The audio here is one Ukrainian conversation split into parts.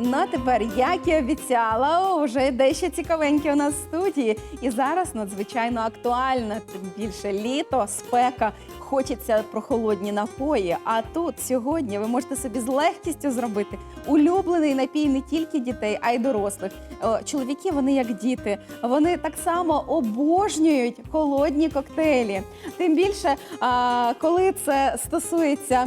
Ну а тепер, як і обіцяла, вже дещо цікавеньке у нас в студії. І зараз надзвичайно актуально, тим більше літо, спека. Хочеться прохолодні напої. А тут сьогодні ви можете собі з легкістю зробити улюблений напій не тільки дітей, а й дорослих. Чоловіки, вони як діти, вони так само обожнюють холодні коктейлі. Тим більше, коли це стосується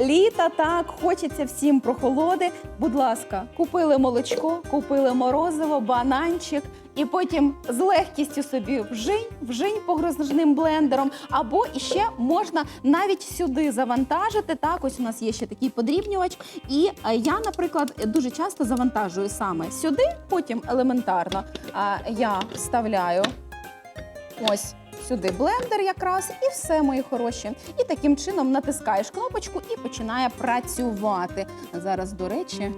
літа, так хочеться всім прохолоди. Будь ласка, купили молочко, купили морозиво, бананчик. І потім з легкістю собі вжинь, вжинь погружним блендером, або іще можна навіть сюди завантажити. Так, ось у нас є ще такий подрібнювач. І е, я, наприклад, дуже часто завантажую саме сюди, потім елементарно я вставляю ось. Сюди блендер якраз і все, мої хороші. І таким чином натискаєш кнопочку і починає працювати. Зараз, до речі,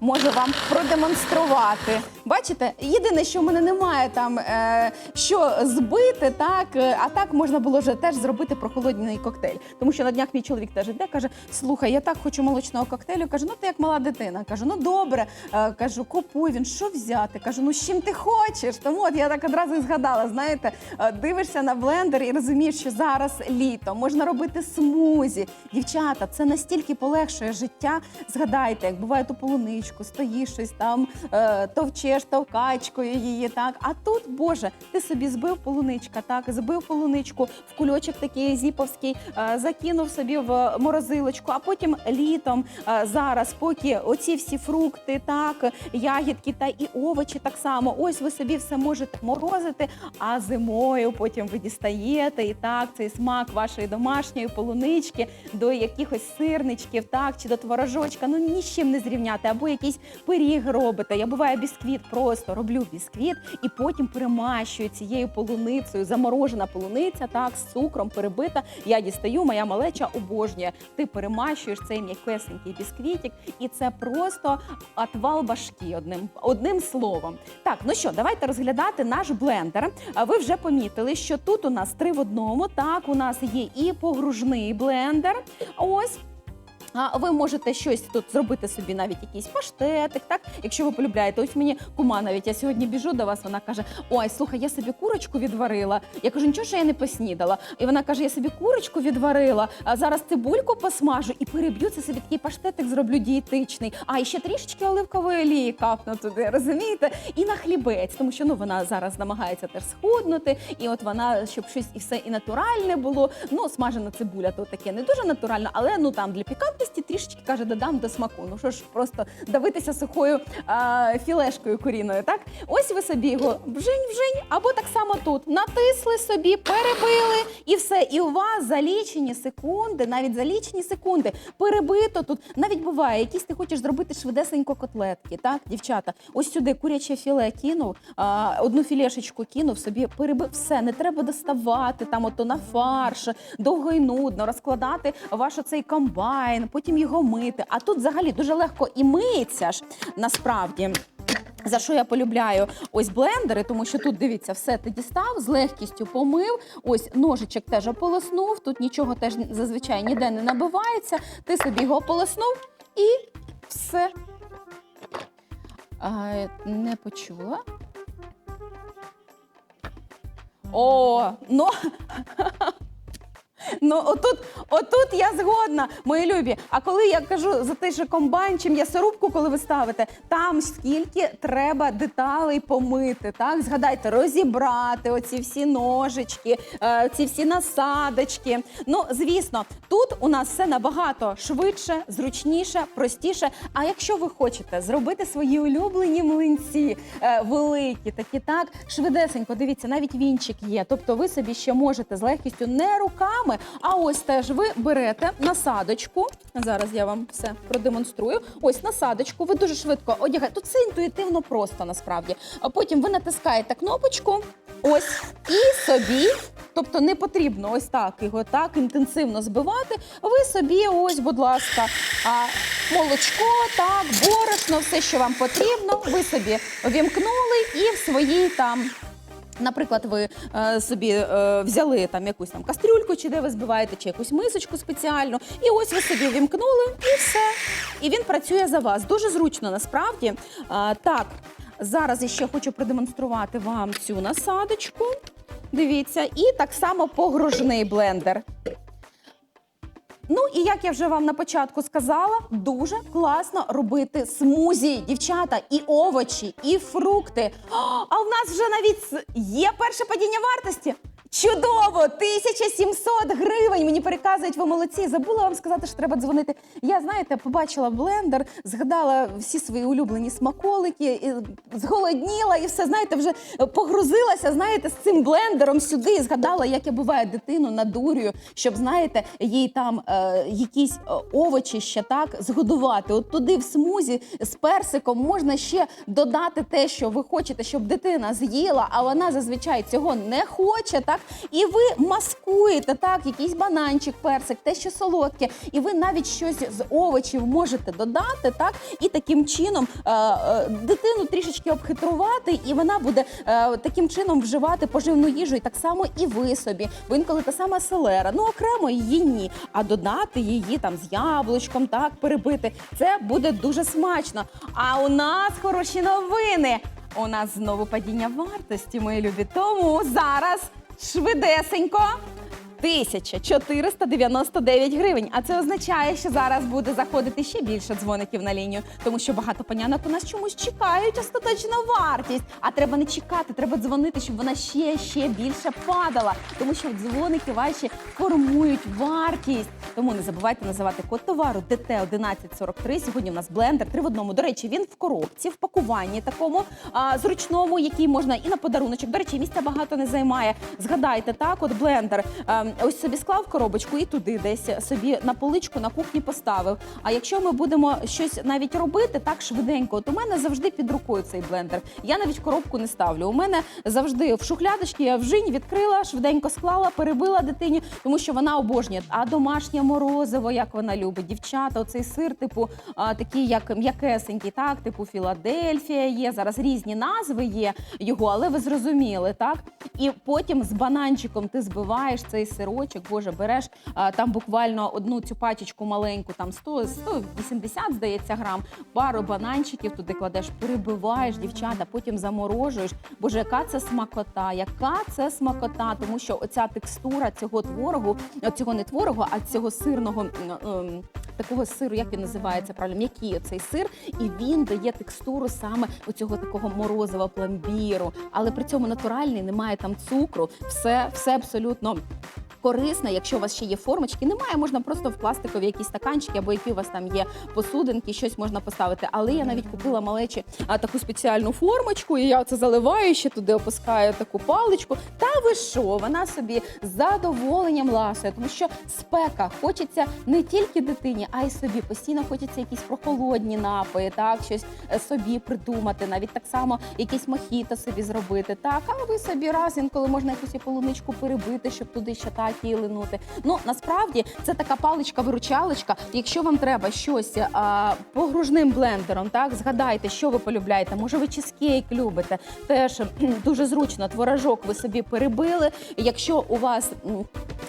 можу вам продемонструвати. Бачите, єдине, що в мене немає там е, що збити, так е, а так можна було вже теж зробити прохолодний коктейль. Тому що на днях мій чоловік теж йде, каже: Слухай, я так хочу молочного коктейлю. Каже, ну ти як мала дитина. Кажу, ну добре. Е, кажу, купуй він, що взяти? Кажу, ну з чим ти хочеш? Тому от я так одразу і згадала. Знаєте, е, дивишся на блендер і розумієш, що зараз літо можна робити смузі. Дівчата, це настільки полегшує життя. Згадайте, як буває ту полуничку, стоїш щось там, е, товчеш товкачкою її. Так, а тут, Боже, ти собі збив полуничка, так збив полуничку в кульочок такий зіповський, е, закинув собі в морозилочку, а потім літом е, зараз, поки оці всі фрукти, так ягідки та і овочі так само. Ось ви собі все можете морозити, а зимою потім ви дістаєте і так цей смак вашої домашньої полунички до якихось сирничків, так чи до творожочка. Ну ні з чим не зрівняти, або якийсь пиріг робите. Я буває бісквіт, просто роблю бісквіт і потім перемащую цією полуницею. Заморожена полуниця, так з цукром перебита. Я дістаю, моя малеча обожнює. Ти перемащуєш цей м'якесенький бісквітик, і це просто отвал башки. Одним одним словом. Так, ну що, давайте розглядати наш блендер. Ви вже помітили, що тут у нас три в одному. Так, у нас є і погружний блендер. Ось. А ви можете щось тут зробити собі, навіть якийсь паштетик, так? Якщо ви полюбляєте. Ось мені кума навіть я сьогодні біжу до вас. Вона каже: Ой, слухай, я собі курочку відварила. Я кажу, нічого, що я не поснідала. І вона каже: Я собі курочку відварила, а зараз цибульку посмажу і переб'ю це собі такий паштетик, зроблю дієтичний. А і ще трішечки оливкової олії капну туди, розумієте? І на хлібець, тому що ну вона зараз намагається теж схуднути, і от вона, щоб щось і все і натуральне було. Ну, смажена цибуля, то таке не дуже натурально, але ну там для пікантності трішечки каже, додам до смаку. Ну що ж, просто давитися сухою а, філешкою куріною. Так, ось ви собі його вжинь-вжинь, або так само тут натисли собі, перебили і все. І у вас за лічені секунди, навіть за лічені секунди, перебито тут. Навіть буває, якісь ти хочеш зробити швидесенько котлетки. Так, дівчата, ось сюди куряче філе кинув, а, одну філешечку кинув собі, перебив все. Не треба доставати там ото на фарш, довго і нудно розкладати ваш оцей комбайн, потім його мити. А тут взагалі дуже легко і миється ж насправді. За що я полюбляю ось блендери, тому що тут дивіться, все ти дістав, з легкістю помив. Ось ножичок теж ополоснув. Тут нічого теж зазвичай ніде не набивається. Ти собі його ополоснув і все. А, не почула. О, ну. Ну, отут, отут я згодна, мої любі. А коли я кажу за те, що комбайн чи м'ясорубку, коли ви ставите, там скільки треба деталей помити. Так, згадайте, розібрати оці всі ножички, е, ці всі насадочки. Ну, звісно, тут у нас все набагато швидше, зручніше, простіше. А якщо ви хочете зробити свої улюблені млинці, е, великі, такі так, швидесенько, дивіться, навіть вінчик є. Тобто ви собі ще можете з легкістю не руками, а ось теж ви берете насадочку. Зараз я вам все продемонструю. Ось насадочку, ви дуже швидко одягаєте. Тут все інтуїтивно просто насправді. А потім ви натискаєте кнопочку. Ось і собі, тобто не потрібно ось так його так інтенсивно збивати. Ви собі, ось, будь ласка, а, молочко, так, борошно, все, що вам потрібно. Ви собі вімкнули і в своїй там Наприклад, ви е, собі е, взяли там якусь там кастрюльку, чи де ви збиваєте, чи якусь мисочку спеціальну, і ось ви собі вімкнули, і все. І він працює за вас. Дуже зручно насправді. Е, так, зараз я ще хочу продемонструвати вам цю насадочку. Дивіться, і так само погружний блендер. Ну і як я вже вам на початку сказала, дуже класно робити смузі, дівчата, і овочі, і фрукти. О, А в нас вже навіть є перше падіння вартості. Чудово! 1700 гривень. Мені переказують, ви молодці. Забула вам сказати, що треба дзвонити. Я, знаєте, побачила блендер, згадала всі свої улюблені смаколики, і зголодніла і все, знаєте, вже погрузилася, знаєте, з цим блендером сюди і згадала, як я буває дитину надурюю, щоб, знаєте, їй там е, якісь е, овочі ще так згодувати. От туди в смузі з персиком можна ще додати те, що ви хочете, щоб дитина з'їла, а вона зазвичай цього не хоче, так? І ви маскуєте так, якийсь бананчик, персик, те, що солодке, і ви навіть щось з овочів можете додати, так, і таким чином е, е, дитину трішечки обхитрувати, і вона буде е, таким чином вживати поживну їжу, і так само і ви собі. Бо інколи та сама селера, ну окремо її ні, а додати її там з яблучком, так перебити. Це буде дуже смачно. А у нас хороші новини. У нас знову падіння вартості, мої любі. Тому зараз швидесенько. 1499 гривень. А це означає, що зараз буде заходити ще більше дзвоників на лінію, тому що багато панянок у нас чомусь чекають остаточну вартість. А треба не чекати, треба дзвонити, щоб вона ще ще більше падала. Тому що дзвоники ваші формують вартість. Тому не забувайте називати код товару ДТ 1143. Сьогодні у нас блендер три в одному. До речі, він в коробці, в пакуванні такому а, зручному, який можна і на подаруночок. До речі, місця багато не займає. Згадайте, так, от блендер. Ось собі склав коробочку і туди десь собі на поличку на кухні поставив. А якщо ми будемо щось навіть робити так швиденько, от у мене завжди під рукою цей блендер. Я навіть коробку не ставлю. У мене завжди в шухлядочці я вжинь відкрила, швиденько склала, перебила дитині, тому що вона обожнює. А домашнє морозиво, як вона любить, дівчата, оцей сир, типу, а, такий, як м'якесенький, так, типу Філадельфія є. Зараз різні назви є його, але ви зрозуміли, так? І потім з бананчиком ти збиваєш цей сирочок, боже, береш а, там буквально одну цю пачечку маленьку, там 100, 180, здається, грам, пару бананчиків туди кладеш, перебиваєш, дівчата, потім заморожуєш. Боже, яка це смакота, яка це смакота, тому що оця текстура цього творогу, цього не творогу, а цього сирного. Такого сиру, як він називається правильно, м'який оцей сир, і він дає текстуру саме оцього такого морозива пломбіру, але при цьому натуральний, немає там цукру, все, все абсолютно. Корисна, якщо у вас ще є формочки, немає, можна просто в пластикові якісь стаканчики або які у вас там є посудинки, щось можна поставити. Але я навіть купила малечі а, таку спеціальну формочку, і я це заливаю, ще туди опускаю таку паличку. Та ви що? Вона собі з задоволенням ласує, тому що спека хочеться не тільки дитині, а й собі. Постійно хочеться якісь прохолодні напої, так щось е, собі придумати, навіть так само якісь мохіто собі зробити. Так, а ви собі раз інколи можна якусь полуничку перебити, щоб туди ще так і линути. Ну насправді це така паличка-виручалочка. Якщо вам треба щось а, погружним блендером, так згадайте, що ви полюбляєте. Може, ви чизкейк любите. Теж дуже зручно. Творожок ви собі перебили. Якщо у вас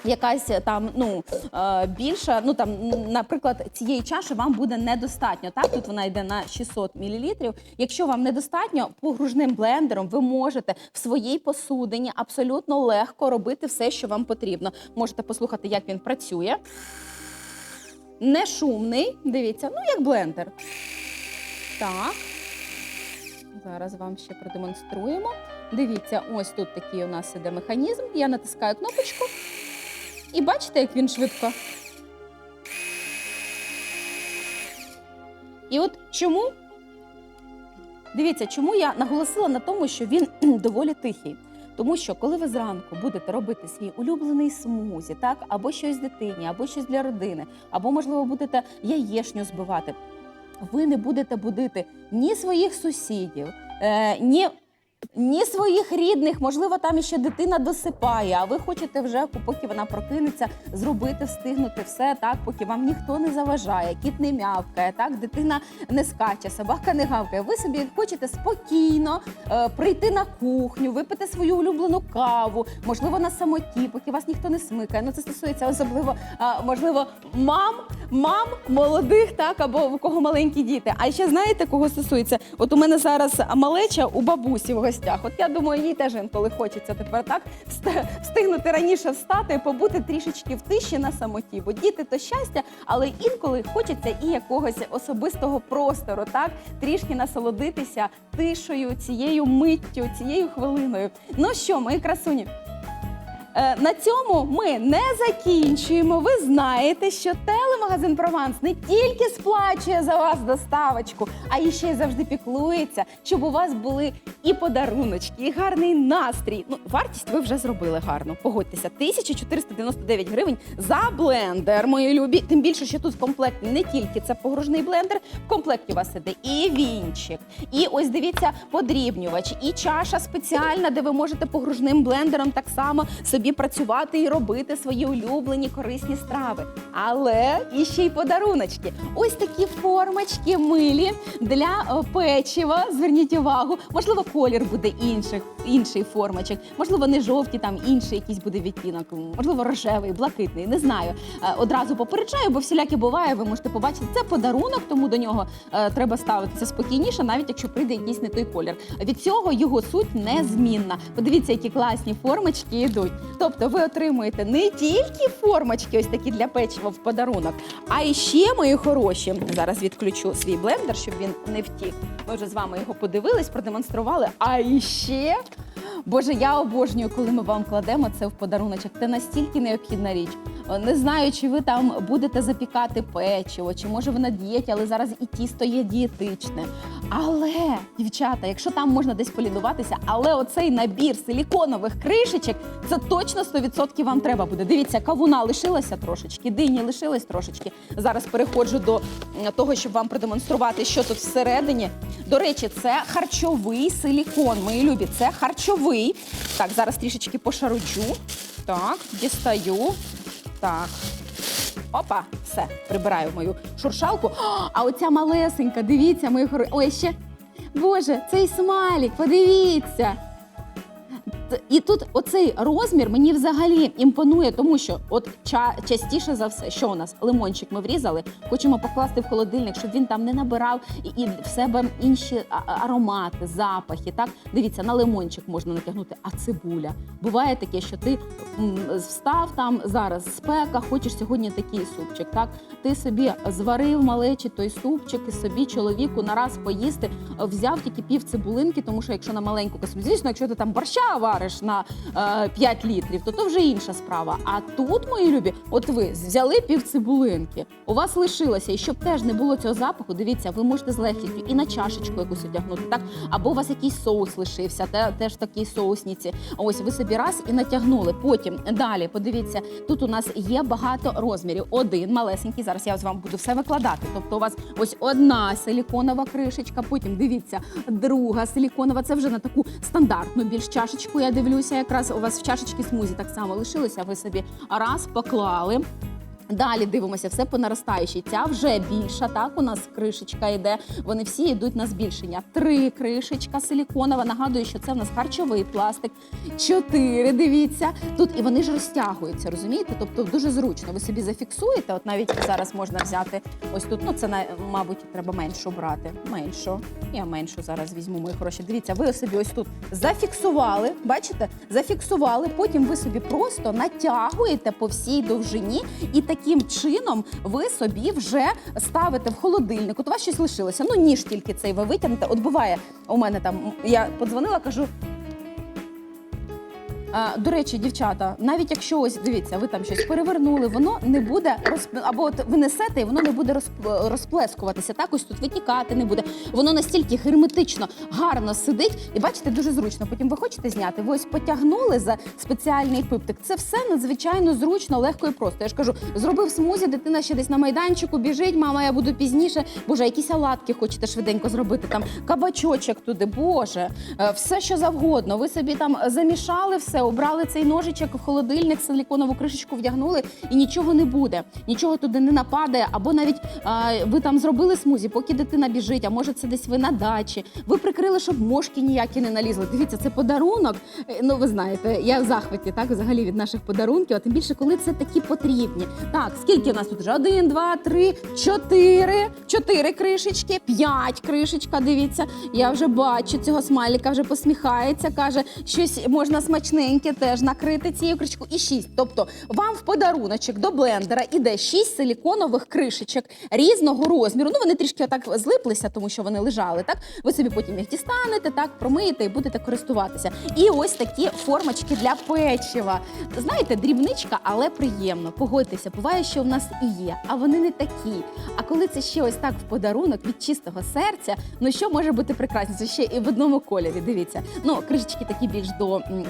якась там ну е, більша, ну там, м, наприклад, цієї чаші вам буде недостатньо. Так, тут вона йде на 600 мл. Якщо вам недостатньо, погружним блендером ви можете в своїй посудині абсолютно легко робити все, що вам потрібно. Можете послухати, як він працює. Не шумний, дивіться, ну як блендер. Так. Зараз вам ще продемонструємо. Дивіться, ось тут такий у нас іде механізм. Я натискаю кнопочку. І бачите, як він швидко. І от чому? Дивіться, чому я наголосила на тому, що він доволі тихий. Тому що коли ви зранку будете робити свій улюблений смузі, так або щось дитині, або щось для родини, або можливо будете яєшню збивати, ви не будете будити ні своїх сусідів, е, ні ні своїх рідних, можливо, там іще дитина досипає, а ви хочете вже, поки вона прокинеться, зробити, встигнути все так, поки вам ніхто не заважає, кіт не мявкає, так, дитина не скаче, собака не гавкає. Ви собі хочете спокійно е, прийти на кухню, випити свою улюблену каву, можливо, на самоті, поки вас ніхто не смикає. Ну це стосується особливо, а, можливо, мам, мам молодих, так або у кого маленькі діти. А ще знаєте, кого стосується? От у мене зараз малеча у бабусі гостях. От я думаю, їй теж інколи хочеться тепер так вст- встигнути раніше встати побути трішечки в тиші на самоті. Бо діти то щастя, але інколи хочеться і якогось особистого простору, так трішки насолодитися тишою, цією миттю, цією хвилиною. Ну що, мої красуні? Е, На цьому ми не закінчуємо. Ви знаєте, що телемагазин Прованс не тільки сплачує за вас доставочку, а і ще й завжди піклується, щоб у вас були і подаруночки, і гарний настрій. Ну, вартість ви вже зробили гарно. Погодьтеся, 1499 гривень за блендер, мої любі. Тим більше, що тут в комплекті не тільки це погружний блендер, в комплекті у вас іде і вінчик, і ось дивіться подрібнювач, і чаша спеціальна, де ви можете погружним блендером так само собі працювати і робити свої улюблені корисні страви. Але і ще й подаруночки. Ось такі формочки милі для е, печива. Зверніть увагу, можливо, колір буде інших, інший формочок, можливо, не жовті, там інший якийсь буде відтінок, можливо, рожевий, блакитний. Не знаю. Е, Одразу попереджаю, бо всіляке буває. Ви можете побачити це подарунок, тому до нього е, треба ставитися спокійніше, навіть якщо прийде якийсь не той колір. Від цього його суть незмінна. Подивіться, які класні формочки йдуть. Тобто, ви отримуєте не тільки формочки, ось такі для печива в подарунок, а і ще, мої хороші, зараз відключу свій блендер, щоб він не втік. Ми вже з вами його подивились, продемонстрували. А іще. Боже, я обожнюю, коли ми вам кладемо це в подаруночок. Це настільки необхідна річ. Не знаю, чи ви там будете запікати печиво, чи може ви на дієті, але зараз і тісто є дієтичне. Але, дівчата, якщо там можна десь полінуватися, але оцей набір силіконових кришечок, це точно 100% вам треба буде. Дивіться, кавуна лишилася трошечки, дині лишилась трошечки. Зараз переходжу до того, щоб вам продемонструвати, що тут всередині. До речі, це харчовий силікон. Мої любі, це харчовий. Так, зараз трішечки пошаруджу. Так, дістаю. Так. Опа, все, прибираю мою шуршалку. О, а оця малесенька, дивіться, мої хоро. Ой, ще. Боже, цей смайлік, подивіться. І тут оцей розмір мені взагалі імпонує, тому що от ча- частіше за все, що у нас лимончик ми врізали, хочемо покласти в холодильник, щоб він там не набирав і, і в себе інші аромати, запахи. Так, дивіться, на лимончик можна натягнути, а цибуля. Буває таке, що ти встав там зараз спека, хочеш сьогодні такий супчик. Так, ти собі зварив малечі той супчик і собі чоловіку на раз поїсти, взяв тільки пів цибулинки, тому що якщо на маленьку касу, звісно, якщо ти там борща вариш на е, 5 літрів, то то вже інша справа. А тут, мої любі, от ви взяли пів цибулинки, у вас лишилося, і щоб теж не було цього запаху, дивіться, ви можете з легкістю і на чашечку якусь одягнути, так? Або у вас якийсь соус лишився, те, теж такій соусніці. Ось ви собі раз і натягнули. Потім далі, подивіться, тут у нас є багато розмірів. Один малесенький. Зараз я з вами буду все викладати. Тобто, у вас ось одна силіконова кришечка, потім дивіться, друга силіконова. Це вже на таку стандартну більш чашечку. Дивлюся, якраз у вас в чашечці смузі так само лишилося. Ви собі раз поклали. Далі дивимося все по наростаючій. Ця вже більша. Так у нас кришечка йде. Вони всі йдуть на збільшення. Три кришечка силіконова. Нагадую, що це в нас харчовий пластик. Чотири. Дивіться тут, і вони ж розтягуються. Розумієте? Тобто дуже зручно. Ви собі зафіксуєте. От навіть зараз можна взяти ось тут. Ну це мабуть треба меншу брати. Меншу. Я меншу зараз візьму мої хороші. Дивіться, ви собі ось тут зафіксували. Бачите? Зафіксували. Потім ви собі просто натягуєте по всій довжині, і таким чином ви собі вже ставите в холодильник. От у вас щось лишилося. Ну ніж тільки цей ви витягнете. От буває у мене там. Я подзвонила, кажу. До речі, дівчата, навіть якщо ось дивіться, ви там щось перевернули, воно не буде розп... або от ви і воно не буде розп... розплескуватися. Так, ось тут витікати не буде. Воно настільки герметично гарно сидить, і бачите, дуже зручно. Потім ви хочете зняти, ви ось потягнули за спеціальний пиптик. Це все надзвичайно зручно, легко і просто. Я ж кажу, зробив смузі, дитина ще десь на майданчику біжить. Мама, я буду пізніше. Боже, якісь оладки хочете швиденько зробити. Там кабачочок туди. Боже, е, все що завгодно. Ви собі там замішали все, обрали цей ножичок в холодильник, силіконову кришечку вдягнули, і нічого не буде. Нічого туди не нападає. Або навіть а, ви там зробили смузі, поки дитина біжить, а може це десь ви на дачі. Ви прикрили, щоб мошки ніякі не налізли. Дивіться, це подарунок. Е, Ну, ви знаєте, я в захваті так взагалі від наших подарунків, а тим більше, коли це такі потрібні. Так, скільки у нас тут вже? Один, два, три, чотири, чотири кришечки, п'ять кришечка. Дивіться, я вже бачу цього смайлика, вже посміхається, каже, щось можна смачненьке теж накрити цією кришечкою. І шість. Тобто вам в подаруночок до блендера іде шість силіконових кришечок різного розміру. Ну вони трішки отак злиплися, тому що вони лежали. Так ви собі потім їх дістанете, так промиєте і будете користуватися. І ось такі формочки для печива. Знаєте, дрібничка, але приємно. Погодьтеся, буває, що в нас і є, а вони не такі. А коли це ще ось так в подарунок від чистого серця, ну що може бути прекрасніше? Ще і в одному кольорі. Дивіться. Ну, кришечки такі більш до м,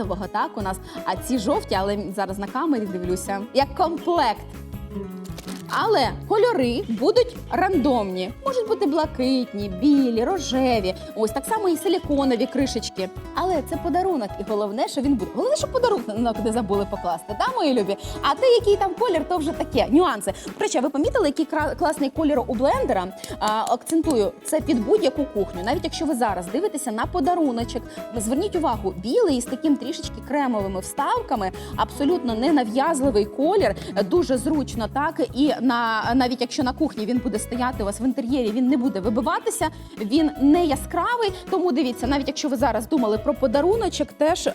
салатового, так у нас. А ці жовті, але зараз на камері дивлюся, як комплект. Але кольори будуть рандомні. Можуть бути блакитні, білі, рожеві. Ось так само і силіконові кришечки. Але це подарунок, і головне, що він буде. Головне, щоб подарунок не забули покласти, та мої любі. А те, який там колір, то вже таке. Нюанси. До речі, а ви помітили, який класний колір у блендера? А, акцентую, це під будь-яку кухню. Навіть якщо ви зараз дивитеся на подаруночок, зверніть увагу, білий з таким трішечки кремовими вставками, абсолютно ненав'язливий колір, дуже зручно, так і на навіть якщо на кухні він буде стояти у вас в інтер'єрі, він не буде вибиватися, він не яскравий. Тому дивіться, навіть якщо ви зараз думали про подаруночок, теж.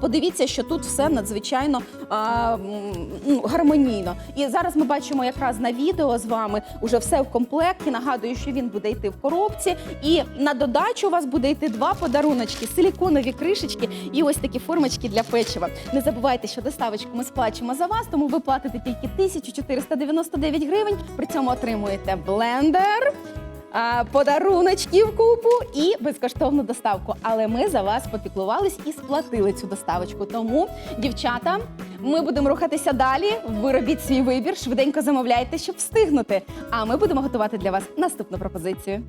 Подивіться, що тут все надзвичайно а, ну, гармонійно. І зараз ми бачимо якраз на відео з вами уже все в комплекті. Нагадую, що він буде йти в коробці. І на додачу у вас буде йти два подаруночки: силіконові кришечки і ось такі формочки для печива. Не забувайте, що доставочку ми сплачуємо за вас, тому ви платите тільки 1499 гривень. При цьому отримуєте блендер подаруночки в купу і безкоштовну доставку. Але ми за вас попіклувались і сплатили цю доставочку. Тому, дівчата, ми будемо рухатися далі. Ви робіть свій вибір, швиденько замовляйте, щоб встигнути. А ми будемо готувати для вас наступну пропозицію.